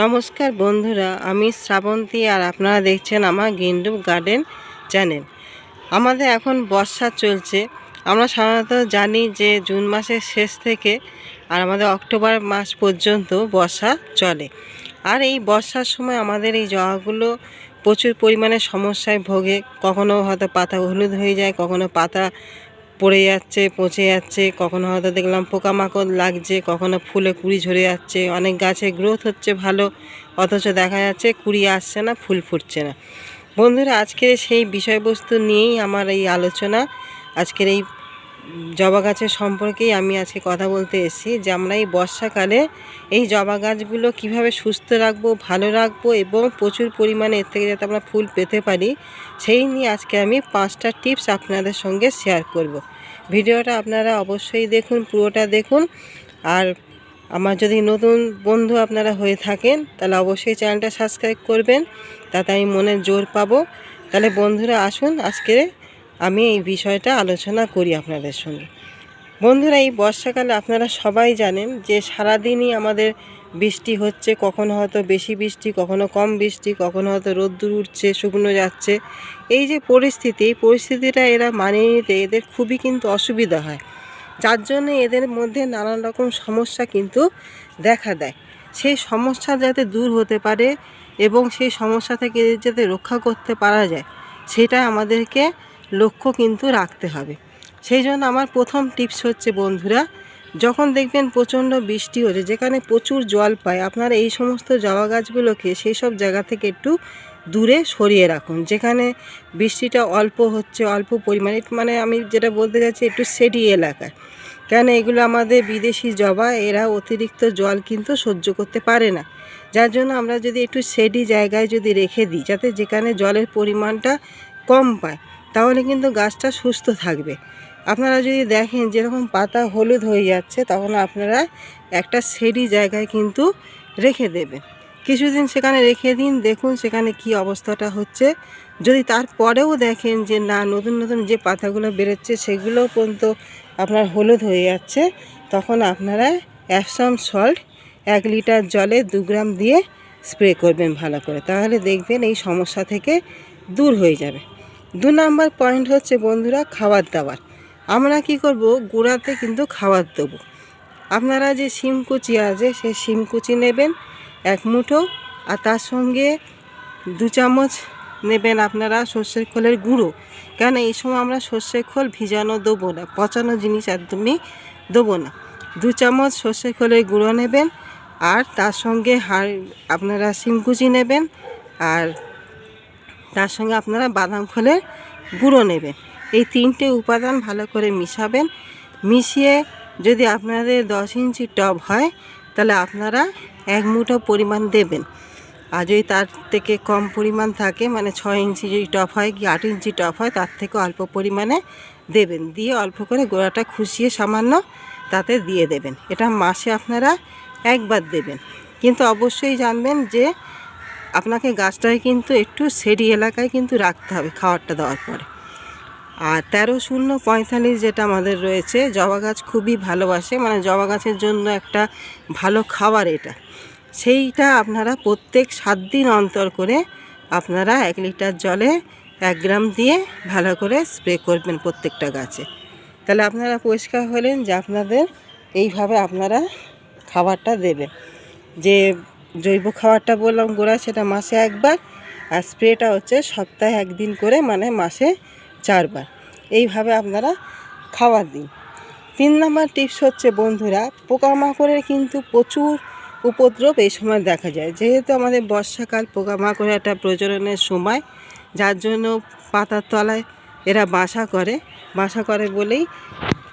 নমস্কার বন্ধুরা, আমি শ্রাবন্তী আর আপনারা দেখছেন আমার গেন্ডু গার্ডেন চ্যানেল। আমাদের এখন বর্ষা চলছে। আমরা সাধারণত জানি যে জুন মাসের শেষ থেকে আর আমাদের অক্টোবর মাস পর্যন্ত বর্ষা চলে। আর এই বর্ষার সময় আমাদের এই জবাগুলো প্রচুর পরিমাণে সমস্যায় ভোগে। কখনো হয়তো পাতা হলুদ হয়ে যায়, কখনো পাতা পড়ে যাচ্ছে, পচে যাচ্ছে, কখনো হয়তো দেখলাম পোকামাকড় লাগছে, কখনো ফুলে কুড়ি ঝরে যাচ্ছে, অনেক গাছে গ্রোথ হচ্ছে ভালো, অথচ দেখা যাচ্ছে কুড়ি আসছে না, ফুল ফুটছে না। বন্ধুরা, আজকের সেই বিষয়বস্তু নিয়েই আমার এই আলোচনা। আজকের এই জবা গাছের সম্পর্কেই আমি আজকে কথা বলতে এসেছি যে আমরা এই বর্ষাকালে এই জবা গাছগুলো কীভাবে সুস্থ রাখব, ভালো রাখব এবং প্রচুর পরিমাণে এর থেকে যাতে আমরা ফুল পেতে পারি, সেই নিয়ে আজকে আমি পাঁচটা টিপস আপনাদের সঙ্গে শেয়ার করব। ভিডিওটা আপনারা অবশ্যই দেখুন, পুরোটা দেখুন আর আমার যদি নতুন বন্ধু আপনারা হয়ে থাকেন, তাহলে অবশ্যই চ্যানেলটা সাবস্ক্রাইব করবেন, তাতে আমি মনে জোর পাবো তাহলে বন্ধুরা আসুন আজকে আমি এই বিষয়টা আলোচনা করি আপনাদের সঙ্গে। বন্ধুরা, এই বর্ষাকালে আপনারা সবাই জানেন যে সারাদিনই আমাদের বৃষ্টি হচ্ছে, কখনো হয়তো বেশি বৃষ্টি, কখনো কম বৃষ্টি, কখনো হয়তো রোদ্দুর উঠছে, শুকনো যাচ্ছে। এই যে পরিস্থিতি, এই পরিস্থিতিটা এরা মানিয়ে নিতে এদের খুবই কিন্তু অসুবিধা হয়। যার জন্য এদের মধ্যে নানান রকম সমস্যা কিন্তু দেখা দেয়। সেই সমস্যা যাতে দূর হতে পারে এবং সেই সমস্যা থেকে যাতে রক্ষা করতে পারা যায়, সেটা আমাদেরকে লক্ষ্য কিন্তু রাখতে হবে। সেই জন্য আমার প্রথম টিপস হচ্ছে, বন্ধুরা, যখন দেখবেন প্রচণ্ড বৃষ্টি হচ্ছে, যেখানে প্রচুর জল পায়, আপনারা এই সমস্ত জবা গাছগুলোকে সেই সব জায়গা থেকে একটু দূরে সরিয়ে রাখুন। যেখানে বৃষ্টিটা অল্প হচ্ছে, অল্প পরিমাণে মানে আমি যেটা বলতে চাচ্ছি একটু সেডি এলাকায়। কেন এগুলো আমাদের বিদেশি জবা, এরা অতিরিক্ত জল কিন্তু সহ্য করতে পারে না। যার জন্য আমরা যদি একটু সেডি জায়গায় যদি রেখে দিই, যাতে যেখানে জলের পরিমাণটা কম পায় তাহলে কিন্তু গাছটা সুস্থ থাকবে। আপনারা যদি দেখেন যেরকম পাতা হলুদ হয়ে যাচ্ছে তখন আপনারা একটা সেডি জায়গায় কিন্তু রেখে দেবেন। কিছুদিন সেখানে রেখে দিন, দেখুন সেখানে কি অবস্থাটা হচ্ছে। যদি তারপরেও দেখেন যে না, নতুন নতুন যে পাতাগুলো বেরোচ্ছে সেগুলোও পর্যন্ত আপনার হলুদ হয়ে যাচ্ছে, তখন আপনারা অ্যাপসাম সল্ট এক লিটার জলে দু গ্রাম দিয়ে স্প্রে করবেন ভালো করে। তাহলে দেখবেন এই সমস্যা থেকে দূর হয়ে যাবে। দু নাম্বার পয়েন্ট হচ্ছে, বন্ধুরা, খাবার দাবার। আমরা কি করব? গুঁড়াতে কিন্তু খাবার দেবো। আপনারা যে শিমকুচি আছে সেই শিমকুচি নেবেন এক মুঠো আর তার সঙ্গে দু চামচ নেবেন আপনারা সর্ষের খোলের গুঁড়ো। কেন এই সময় আমরা সর্ষের খোল ভিজানো দেবো না, পচানো জিনিস একদমই দেবো না। দু চামচ সর্ষের খোলের গুঁড়ো নেবেন আর তার সঙ্গে হাড়, আপনারা শিমকুচি নেবেন আর তার সঙ্গে আপনারা বাদাম খোলের গুঁড়ো নেবেন। এই তিনটে উপাদান ভালো করে মিশাবেন। মিশিয়ে যদি আপনাদের দশ ইঞ্চি টব হয়, তাহলে আপনারা এক মুঠো পরিমাণ দেবেন। আর যদি তার থেকে কম পরিমাণ থাকে মানে ছয় ইঞ্চি যদি টপ হয় কি আট ইঞ্চি টপ হয়, তার থেকে অল্প পরিমাণে দেবেন। দিয়ে অল্প করে গোড়াটা খুশিয়ে সামান্য তাতে দিয়ে দেবেন। এটা মাসে আপনারা একবার দেবেন। কিন্তু অবশ্যই জানবেন যে আপনাকে গাছটাকে কিন্তু একটু সেডি এলাকায় কিন্তু রাখতে হবে খাবারটা দেওয়ার পরে। আর তেরো শূন্য পঁয়তাল্লিশ যেটা আমাদের রয়েছে, জবা গাছ খুবই ভালোবাসে। মানে জবা গাছের জন্য একটা ভালো খাবার এটা। সেইটা আপনারা প্রত্যেক সাত দিন অন্তর করে আপনারা এক লিটার জলে এক গ্রাম দিয়ে ভালো করে স্প্রে করবেন প্রত্যেকটা গাছে। তাহলে আপনারা পরিষ্কার হলেন যে আপনাদের এইভাবে আপনারা খাবারটা দেবেন। যে জৈব খাবারটা বললাম গোড়া সেটা মাসে একবার আর স্প্রেটা হচ্ছে সপ্তাহে একদিন করে মানে মাসে চারবার। এইভাবে আপনারা খাবার দিন। তিন নম্বর টিপস হচ্ছে, বন্ধুরা, পোকামাকড়ের কিন্তু প্রচুর উপদ্রব এই সময় দেখা যায়। যেহেতু আমাদের বর্ষাকাল, পোকামাকড়ের একটা প্রজননের সময়, যার জন্য পাতার তলায় এরা বাসা করে। বাসা করে বলেই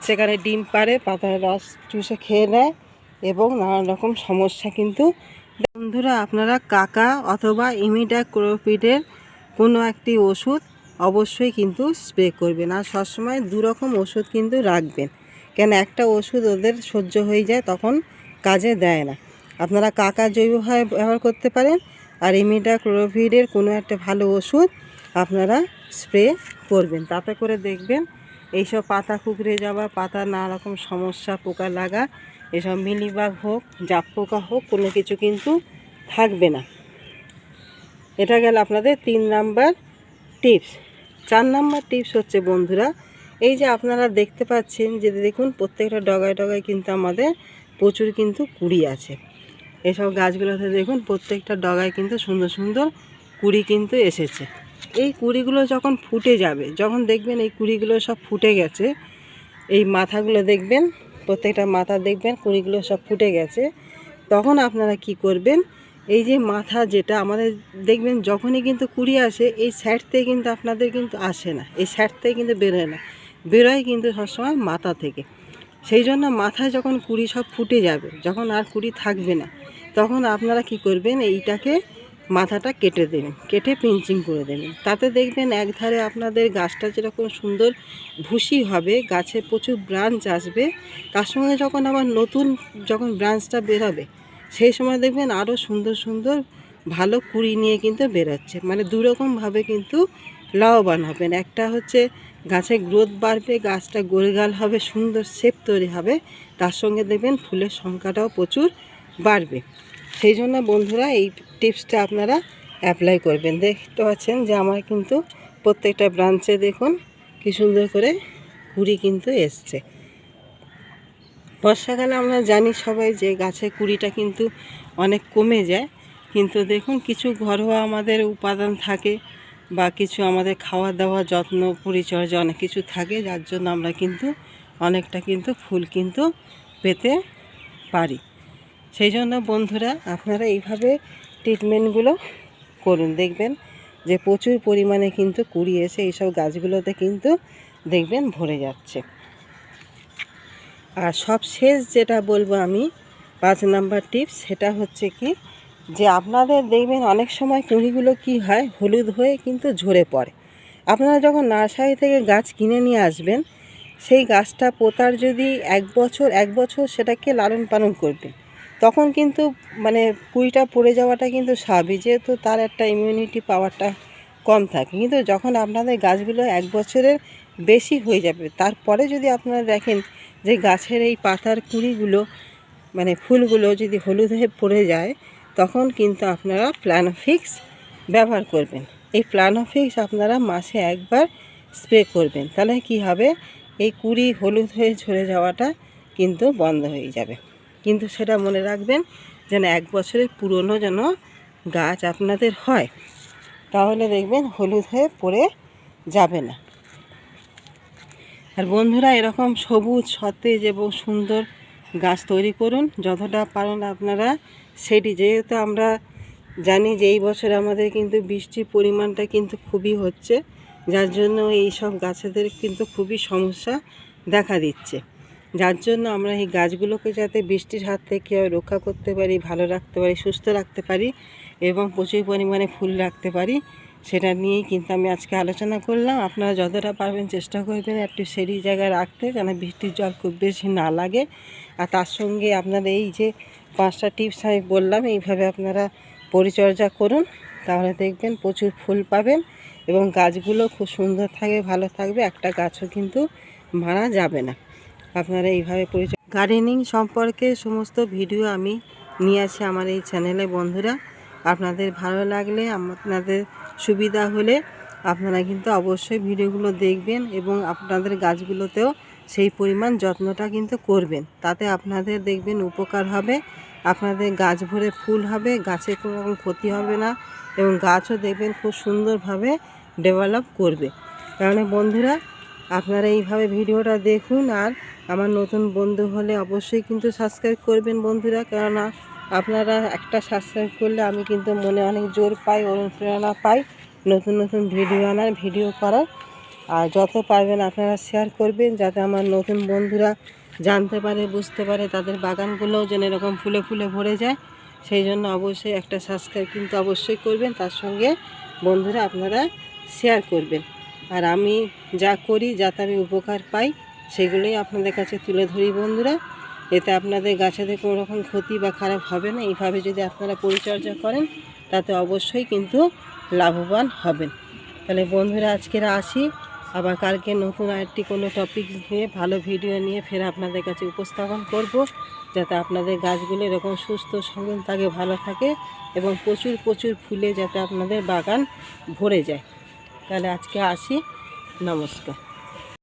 সেখানে ডিম পারে পাতার রস চুষে খেয়ে নেয় এবং নানান রকম সমস্যা কিন্তু বন্ধুরা, আপনারা কাকা অথবা ইমিডাক্লোপিডের কোনো একটি ওষুধ অবশ্যই কিন্তু স্প্রে করবেন। আর সবসময় দু রকম ওষুধ কিন্তু রাখবেন। কেন একটা ওষুধ ওদের সহ্য হয়ে যায়, তখন কাজে দেয় না। আপনারা কাকা জৈবভাবে ব্যবহার করতে পারেন, আর ইমিডাক্লোভিডের কোনো একটা ভালো ওষুধ আপনারা স্প্রে করবেন। তাতে করে দেখবেন এইসব পাতা কুকড়ে যাওয়া, পাতা নানা রকম সমস্যা, পোকা লাগা এসব মিলিবাগ হোক জাপ পোকা হোক, কোনো কিছু কিন্তু থাকবে না। এটা গেল আপনাদের তিন নাম্বার টিপস। চার নাম্বার টিপস হচ্ছে, বন্ধুরা, এই যে আপনারা দেখতে পাচ্ছেন যে দেখুন, প্রত্যেকটা ডগায় ডগায় কিন্তু আমাদের প্রচুর কিন্তু কুড়ি আছে। এসব গাছগুলোতে দেখুন, প্রত্যেকটা ডগায় কিন্তু সুন্দর সুন্দর কুড়ি কিন্তু এসেছে। এই কুড়িগুলো যখন ফুটে যাবে, যখন দেখবেন এই কুড়িগুলো সব ফুটে গেছে, এই মাথাগুলো দেখবেন প্রত্যেকটা মাথা দেখবেন, কুড়িগুলো সব ফুটে গেছে। তখন আপনারা কি করবেন? এই যে মাথা যেটা, আমাদের দেখবেন যখনই কিন্তু কুড়ি আসে, এই সাইড থেকে কিন্তু আপনাদের কিন্তু আসে না। এই সাইড থেকে কিন্তু বেরোয় না। বেরোয় কিন্তু সবসময় মাথা থেকে। সেই জন্য মাথায় যখন কুড়ি সব ফুটে যাবে, যখন আর কুড়ি থাকবে না, তখন আপনারা কি করবেন? এইটাকে মাথাটা কেটে দেবেন, কেটে পিঞ্চিং করে দেবেন। তাতে দেখবেন একধারে আপনাদের গাছটা যেরকম সুন্দর ভুসি হবে, গাছে প্রচুর ব্রাঞ্চ আসবে, তার সঙ্গে যখন আবার নতুন যখন ব্রাঞ্চটা বেরোবে, সেই সময় দেখবেন আরও সুন্দর সুন্দর ভালো কুড়ি নিয়ে কিন্তু বেরোচ্ছে। মানে দুরকমভাবে কিন্তু লাভবান হবেন। একটা হচ্ছে গাছে গ্রোথ বাড়বে, গাছটা গোলগাল হবে, সুন্দর শেপ তৈরি হবে, তার সঙ্গে দেখবেন ফুলের সংখ্যাটাও প্রচুর বাড়বে। সেই জন্য বন্ধুরা এই টিপসটা আপনারা অ্যাপ্লাই করবেন। দেখতে পাচ্ছেন যে আমার কিন্তু প্রত্যেকটা ব্রাঞ্চে দেখুন কি সুন্দর করে কুড়ি কিন্তু এসছে। বর্ষাকালে আমরা জানি সবাই যে গাছে কুড়িটা কিন্তু অনেক কমে যায়, কিন্তু দেখুন কিছু ঘরোয়া আমাদের উপাদান থাকে বা কিছু আমাদের খাওয়া দাওয়া যত্ন, পরিচর্যা অনেক কিছু থাকে, যার জন্য আমরা কিন্তু অনেকটা কিন্তু ফুল কিন্তু পেতে পারি। সেই জন্য বন্ধুরা, আপনারা এইভাবে ট্রিটমেন্টগুলো করুন। দেখবেন যে প্রচুর পরিমাণে কিন্তু কুড়ি এসে এইসব গাছগুলোতে কিন্তু দেখবেন ভরে যাচ্ছে। আর সব শেষ যেটা বলব আমি, পাঁচ নাম্বার টিপস, সেটা হচ্ছে কি যে আপনাদের দেখবেন অনেক সময় কুঁড়িগুলো কি হয়, হলুদ হয়ে কিন্তু ঝরে পড়ে। আপনারা যখন নার্সারি থেকে গাছ কিনে নিয়ে আসবেন, সেই গাছটা পোতার যদি এক বছর এক বছর সেটাকে লালন পালন করবেন। তখন কিন্তু মানে কুড়িটা পড়ে যাওয়াটা কিন্তু স্বাভাবিক, যেহেতু তার একটা ইমিউনিটি পাওয়ারটা কম থাকে। কিন্তু যখন আপনাদের গাছগুলো এক বছরের বেশি হয়ে যাবে, তারপরে যদি আপনারা দেখেন যে গাছের এই পাতার কুড়িগুলো মানে ফুলগুলো যদি হলুদ হয়ে পড়ে যায়, তখন কিন্তু আপনারা প্ল্যানোফিক্স ব্যবহার করবেন। এই প্ল্যানোফিক্স আপনারা মাসে একবার স্প্রে করবেন। তাহলে কি হবে? এই কুড়ি হলুদ হয়ে ঝরে যাওয়াটা কিন্তু বন্ধ হয়ে যাবে। কিন্তু সেটা মনে রাখবেন যেন এক বছরের পুরনো যেন গাছ আপনাদের হয়, তাহলে দেখবেন হলুদ হয়ে পড়ে যাবে না। আর বন্ধুরা, এরকম সবুজ, সতেজ এবং সুন্দর গাছ তৈরি করুন, যতটা পারেন আপনারা সেটি। যেহেতু আমরা জানি যে এই বছর আমাদের কিন্তু বৃষ্টির পরিমাণটা কিন্তু খুবই হচ্ছে, যার জন্য এই সব গাছেদের কিন্তু খুবই সমস্যা দেখা দিচ্ছে। যার জন্য আমরা এই গাছগুলোকে যাতে বৃষ্টির হাত থেকে রক্ষা করতে পারি, ভালো রাখতে পারি, সুস্থ রাখতে পারি এবং প্রচুর পরিমাণে ফুল রাখতে পারি, সেটা নিয়েই কিন্তু আমি আজকে আলোচনা করলাম। আপনারা যতটা পারবেন চেষ্টা করবেন একটু সেরি জায়গায় রাখতে যেন বৃষ্টির জল খুব বেশি না লাগে। আর তার সঙ্গে আপনারা এই যে পাঁচটা টিপস আমি বললাম, এইভাবে আপনারা পরিচর্যা করুন, তাহলে দেখবেন প্রচুর ফুল পাবেন এবং গাছগুলো খুব সুন্দর থাকবে ভালো থাকবে, একটা গাছও কিন্তু মারা যাবে না। আপনারা এইভাবে পরিচয় গার্ডেনিং সম্পর্কে সমস্ত ভিডিও আমি নিয়ে আসি আমার এই চ্যানেলে বন্ধুরা, আপনাদের ভালো লাগলে, আপনাদের সুবিধা হলে আপনারা কিন্তু অবশ্যই ভিডিওগুলো দেখবেন এবং আপনাদের গাছগুলোতেও সেই পরিমাণ যত্নটা কিন্তু করবেন। তাতে আপনাদের দেখবেন উপকার হবে, আপনাদের গাছ ভরে ফুল হবে, গাছে কোনো রকম ক্ষতি হবে না এবং গাছও দেখবেন খুব সুন্দরভাবে ডেভেলপ করবে। কারণ বন্ধুরা, আপনারা এইভাবে ভিডিওটা দেখুন আর আমার নতুন বন্ধু হলে অবশ্যই কিন্তু সাবস্ক্রাইব করবেন বন্ধুরা। কেননা আপনারা একটা সাবস্ক্রাইব করলে আমি কিন্তু মনে অনেক জোর পাই, অনুপ্রেরণা পাই নতুন নতুন ভিডিও আনার ভিডিও করার। আর যত পারবেন আপনারা শেয়ার করবেন যাতে আমার নতুন বন্ধুরা জানতে পারে, বুঝতে পারে তাদের বাগানগুলোও যেন এরকম ফুলে ফুলে ভরে যায়। সেই জন্য অবশ্যই একটা সাবস্ক্রাইব কিন্তু অবশ্যই করবেন, তার সঙ্গে বন্ধুরা আপনারা শেয়ার করবেন। আর আমি যা করি যাতে আমি উপকার পাই সেগুলোই আপনাদের কাছে তুলে ধরি বন্ধুরা। এতে আপনাদের গাছেদের কোনো রকম ক্ষতি বা খারাপ হবে না। এইভাবে যদি আপনারা পরিচর্যা করেন, তাতে অবশ্যই কিন্তু লাভবান হবেন। তাহলে বন্ধুরা আজকের আসি। আবার কালকে নতুন আরেকটি কোনো টপিক নিয়ে, ভালো ভিডিও নিয়ে ফের আপনাদের কাছে উপস্থাপন করব, যাতে আপনাদের গাছগুলো এরকম সুস্থ, সবল থাকে, ভালো থাকে এবং প্রচুর প্রচুর ফুলে যাতে আপনাদের বাগান ভরে যায়। তাহলে আজকে আসি। নমস্কার।